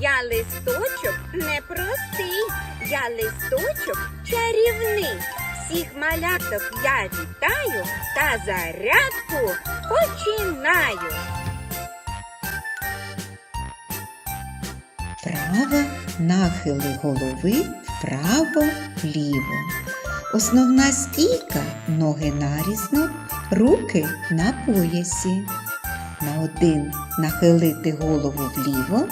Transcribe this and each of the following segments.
Я листочок непростий, я листочок чарівний. Всіх маляток я вітаю та зарядку починаю. Права нахили голови вправо вліво. Основна стійка ноги нарізно, руки на поясі. На один нахилити голову вліво,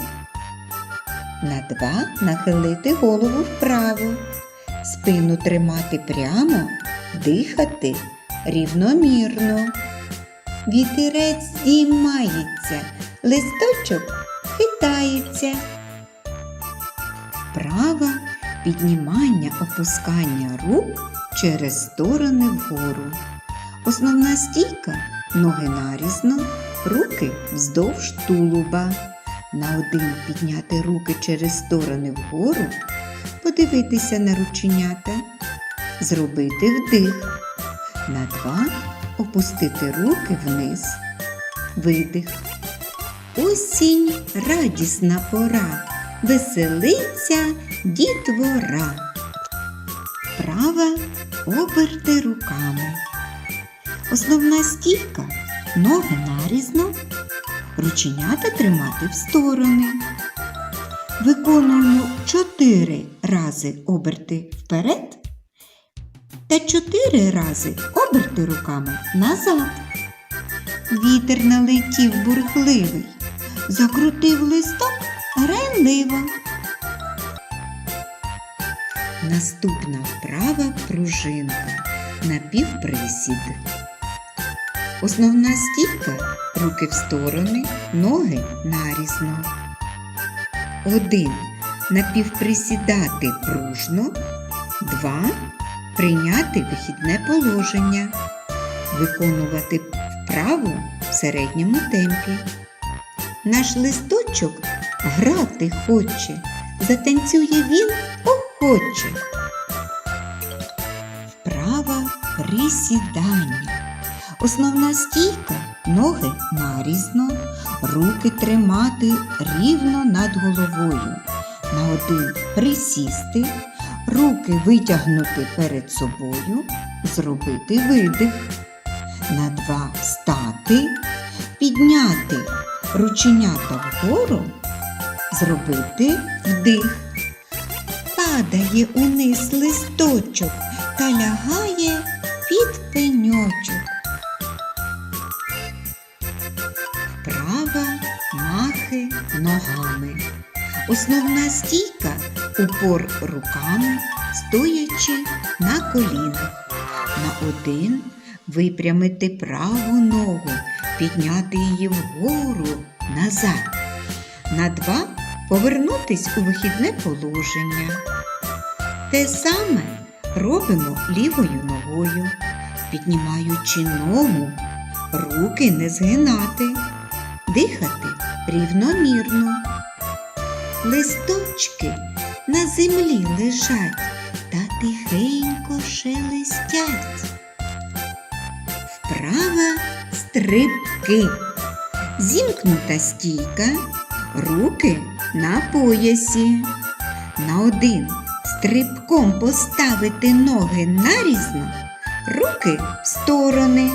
на два нахилити голову вправо. Спину тримати прямо, дихати рівномірно. Вітерець здіймається, листочок хитається. Вправа піднімання опускання рук через сторони вгору. Основна стійка ноги нарізно, руки вздовж тулуба. На один підняти руки через сторони вгору, подивитися на рученята, зробити вдих. На два опустити руки вниз. Видих. Осінь радісна пора, веселиться дітвора. Права оберти руками. Основна стійка ноги нарізно, рученята тримати в сторони. Виконуємо чотири рази оберти вперед та чотири рази оберти руками назад. Вітер налетів бурхливий, закрутив листок грайливо. Наступна вправа пружинка напівприсід. Основна стійка руки в сторони, ноги нарізно. Один напівприсідати пружно. Два прийняти вихідне положення. Виконувати вправу в середньому темпі. Наш листочок грати хоче, затанцює він охоче. Вправа присідання. Основна стійка ноги нарізно, руки тримати рівно над головою. На один присісти, руки витягнути перед собою, зробити видих. На два стати, підняти рученята вгору, зробити вдих. Падає униз листочок та лягає під пеньочок. Махи ногами. Основна стійка упор руками, стоячи на колінах. На один випрямити праву ногу, підняти її вгору назад. На два повернутись у вихідне положення. Те саме робимо лівою ногою, піднімаючи ногу, руки не згинати, дихати рівномірно. Листочки на землі лежать та тихенько шелестять. Вправа стрибки. Зімкнута стійка, руки на поясі. На один стрибком поставити ноги нарізно, руки в сторони.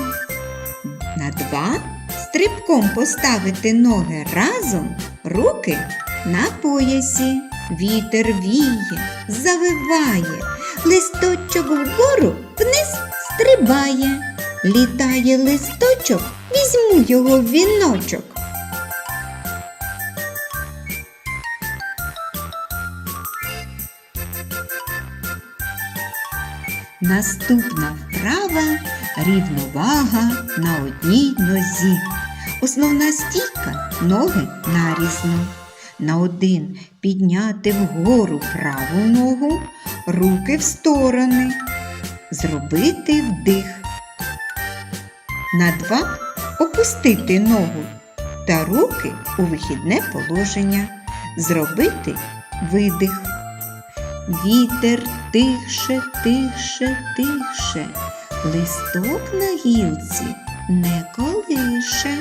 На два стрибком поставити ноги разом, руки на поясі. Вітер віє, завиває, листочок вгору вниз стрибає. Літає листочок, візьму його в віночок. Наступна вправа рівновага на одній нозі. Основна стійка ноги нарізно. На один підняти вгору праву ногу, руки в сторони. Зробити вдих. На два опустити ногу та руки у вихідне положення. Зробити видих. Вітер тихше, тихше, тихше, листок на гілці не колише.